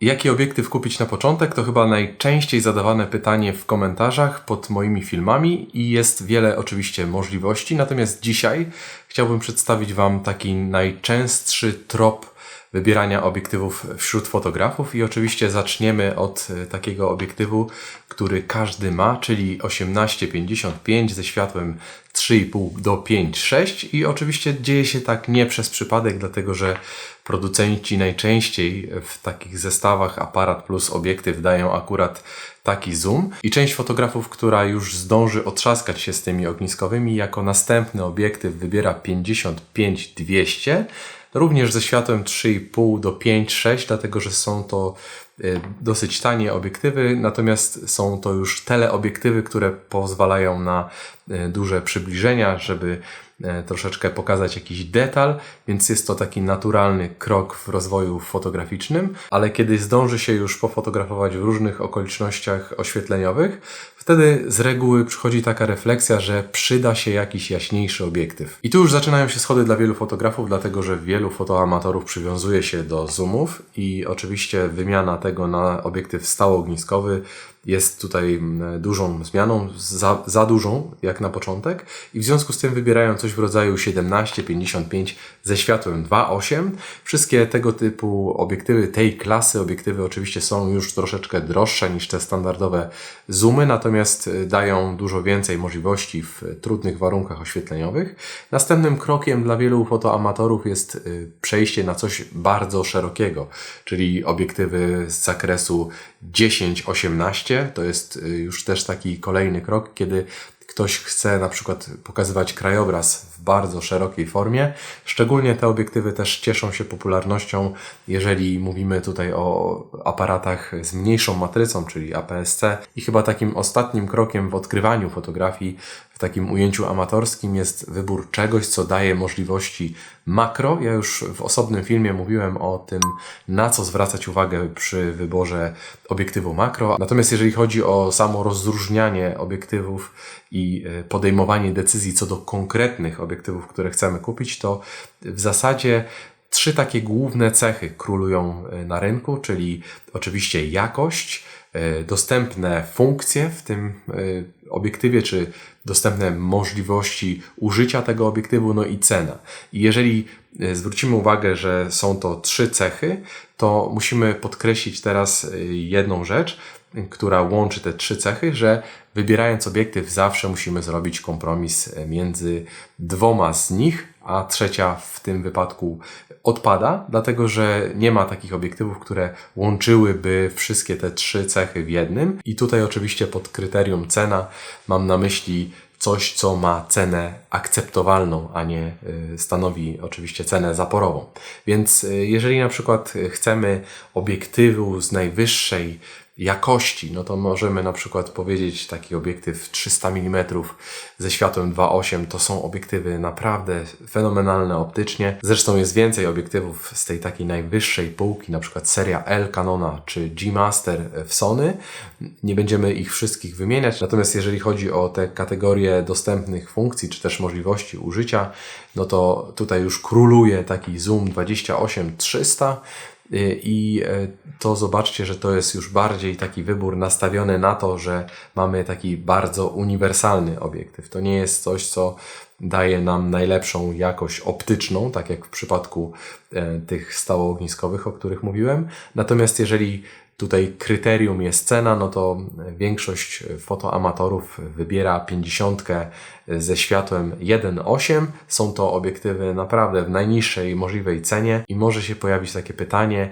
Jaki obiektyw kupić na początek? To chyba najczęściej zadawane pytanie w komentarzach pod moimi filmami i jest wiele oczywiście możliwości. Natomiast dzisiaj chciałbym przedstawić Wam taki najczęstszy trop wybierania obiektywów wśród fotografów i oczywiście zaczniemy od e, takiego obiektywu, który każdy ma, czyli 18-55 ze światłem 3,5 do 5,6 i oczywiście dzieje się tak nie przez przypadek, dlatego że producenci najczęściej w takich zestawach aparat plus obiektyw dają akurat taki zoom i część fotografów, która już zdąży otrzaskać się z tymi ogniskowymi, jako następny obiektyw wybiera 55-200 również ze światłem 3,5 do 5,6, dlatego że są to dosyć tanie obiektywy, natomiast są to już teleobiektywy, które pozwalają na y, duże przybliżenia, żeby y, troszeczkę pokazać jakiś detal, więc jest to taki naturalny krok w rozwoju fotograficznym, ale kiedy zdąży się już pofotografować w różnych okolicznościach oświetleniowych, wtedy z reguły przychodzi taka refleksja, że przyda się jakiś jaśniejszy obiektyw. I tu już zaczynają się schody dla wielu fotografów, dlatego że wielu fotoamatorów przywiązuje się do zoomów i oczywiście wymiana tego na obiektyw stałogniskowy jest tutaj mm, dużą zmianą, za, za dużą jak na początek i w związku z tym wybierają coś w rodzaju 17-55 ze światłem 2.8. Wszystkie tego typu obiektywy tej klasy, obiektywy oczywiście są już troszeczkę droższe niż te standardowe zoomy, natomiast y, dają dużo więcej możliwości w trudnych warunkach oświetleniowych. Następnym krokiem dla wielu fotoamatorów jest y, przejście na coś bardzo szerokiego, czyli obiektywy z zakresu 10-18. To jest y, już też taki kolejny krok, kiedy ktoś chce na przykład pokazywać krajobraz w bardzo szerokiej formie. Szczególnie te obiektywy też cieszą się popularnością, jeżeli mówimy tutaj o aparatach z mniejszą matrycą, czyli APS-C. I chyba takim ostatnim krokiem w odkrywaniu fotografii w takim ujęciu amatorskim jest wybór czegoś, co daje możliwości makro. Ja już w osobnym filmie mówiłem o tym, na co zwracać uwagę przy wyborze obiektywu makro. Natomiast jeżeli chodzi o samo rozróżnianie obiektywów i e, podejmowanie decyzji co do konkretnych obiektywów, które chcemy kupić, to w zasadzie trzy takie główne cechy królują e, na rynku, czyli oczywiście jakość, dostępne funkcje w tym obiektywie, czy dostępne możliwości użycia tego obiektywu, no i cena. I jeżeli e, zwrócimy uwagę, że są to trzy cechy, to musimy podkreślić teraz e, jedną rzecz, która łączy te trzy cechy, że wybierając obiektyw zawsze musimy zrobić kompromis e, między dwoma z nich, a trzecia w tym wypadku odpada, dlatego że nie ma takich obiektywów, które łączyłyby wszystkie te trzy cechy w jednym. I tutaj oczywiście pod kryterium cena mam na myśli coś, co ma cenę akceptowalną, a nie y, stanowi oczywiście cenę zaporową. Więc y, jeżeli na przykład chcemy obiektywu z najwyższej jakości, no to możemy na przykład powiedzieć taki obiektyw 300 mm ze światłem 2.8 to są obiektywy naprawdę fenomenalne optycznie. Zresztą jest więcej obiektywów z tej takiej najwyższej półki, na przykład seria L Canona czy G Master w Sony. Nie będziemy ich wszystkich wymieniać, natomiast jeżeli chodzi o te kategorie dostępnych funkcji czy też możliwości użycia, no to tutaj już króluje taki zoom 28300 Y, I e, to zobaczcie, że to jest już bardziej taki wybór nastawiony na to, że mamy taki bardzo uniwersalny obiektyw. To nie jest coś, co daje nam najlepszą jakość optyczną, tak jak w przypadku e, tych stałoogniskowych, o których mówiłem. Natomiast jeżeli tutaj kryterium jest cena, no to większość fotoamatorów wybiera 50 ze światłem 1.8. Są to obiektywy naprawdę w najniższej możliwej cenie i może się pojawić takie pytanie,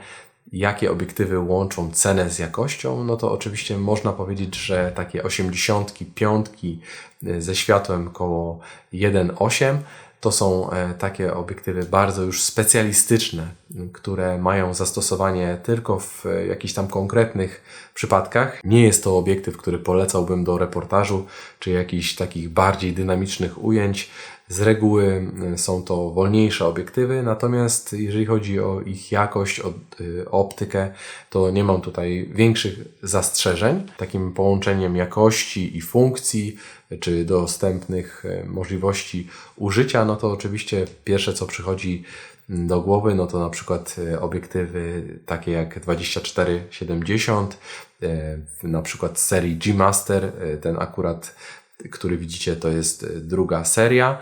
jakie obiektywy łączą cenę z jakością, no to oczywiście można powiedzieć, że takie 85 ze światłem około 1.8 to są e, takie obiektywy bardzo już specjalistyczne, które mają zastosowanie tylko w e, jakichś tam konkretnych przypadkach. Nie jest to obiektyw, który polecałbym do reportażu czy jakichś takich bardziej dynamicznych ujęć. Z reguły e, są to wolniejsze obiektywy, natomiast jeżeli chodzi o ich jakość, o, optykę, to nie mam tutaj większych zastrzeżeń. Takim połączeniem jakości i funkcji czy dostępnych e, możliwości użycia, no to oczywiście pierwsze co przychodzi do głowy, no to na przykład e, obiektywy takie jak 24-70, e, na przykład serii G-Master, ten akurat który widzicie, to jest druga seria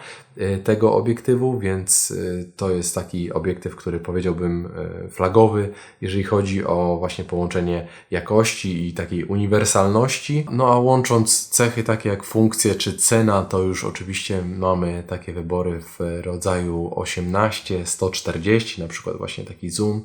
tego obiektywu, więc e, to jest taki obiektyw, który powiedziałbym flagowy, jeżeli chodzi o właśnie połączenie jakości i takiej uniwersalności. No a łącząc cechy takie jak funkcje czy cena, to już oczywiście mamy takie wybory w rodzaju 18, 140, na przykład właśnie taki zoom.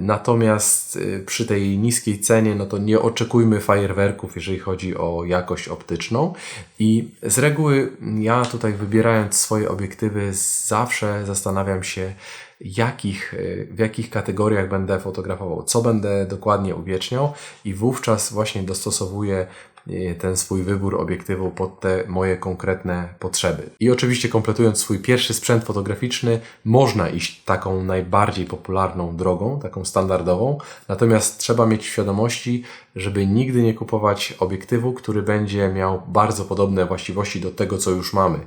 Natomiast przy tej niskiej cenie, no to nie oczekujmy fajerwerków, jeżeli chodzi o jakość optyczną. I z reguły ja tutaj wybierając swoje obiektywy zawsze zastanawiam się, jakich, w jakich kategoriach będę fotografował, co będę dokładnie uwieczniał i wówczas właśnie dostosowuję e, ten swój wybór obiektywu pod te moje konkretne potrzeby. I oczywiście kompletując swój pierwszy sprzęt fotograficzny, można iść taką najbardziej popularną drogą, taką standardową, natomiast trzeba mieć świadomości, żeby nigdy nie kupować obiektywu, który będzie miał bardzo podobne właściwości do tego, co już mamy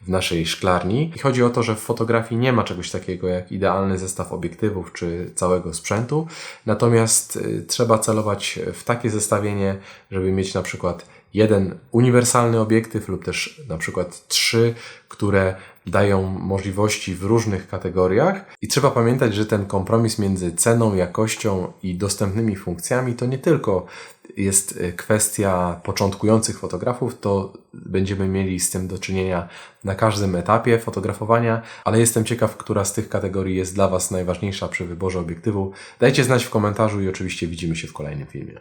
w naszej szklarni. I chodzi o to, że w fotografii nie ma czegoś takiego jak idealny zestaw obiektywów czy całego sprzętu, natomiast y, trzeba celować w takie zestawienie, żeby mieć na przykład jeden uniwersalny obiektyw lub też na przykład trzy, które dają możliwości w różnych kategoriach. I trzeba pamiętać, że ten kompromis między ceną, jakością i dostępnymi funkcjami to nie tylko jest e, kwestia początkujących fotografów, to będziemy mieli z tym do czynienia na każdym etapie fotografowania, ale jestem ciekaw, która z tych kategorii jest dla Was najważniejsza przy wyborze obiektywu. Dajcie znać w komentarzu i oczywiście widzimy się w kolejnym filmie.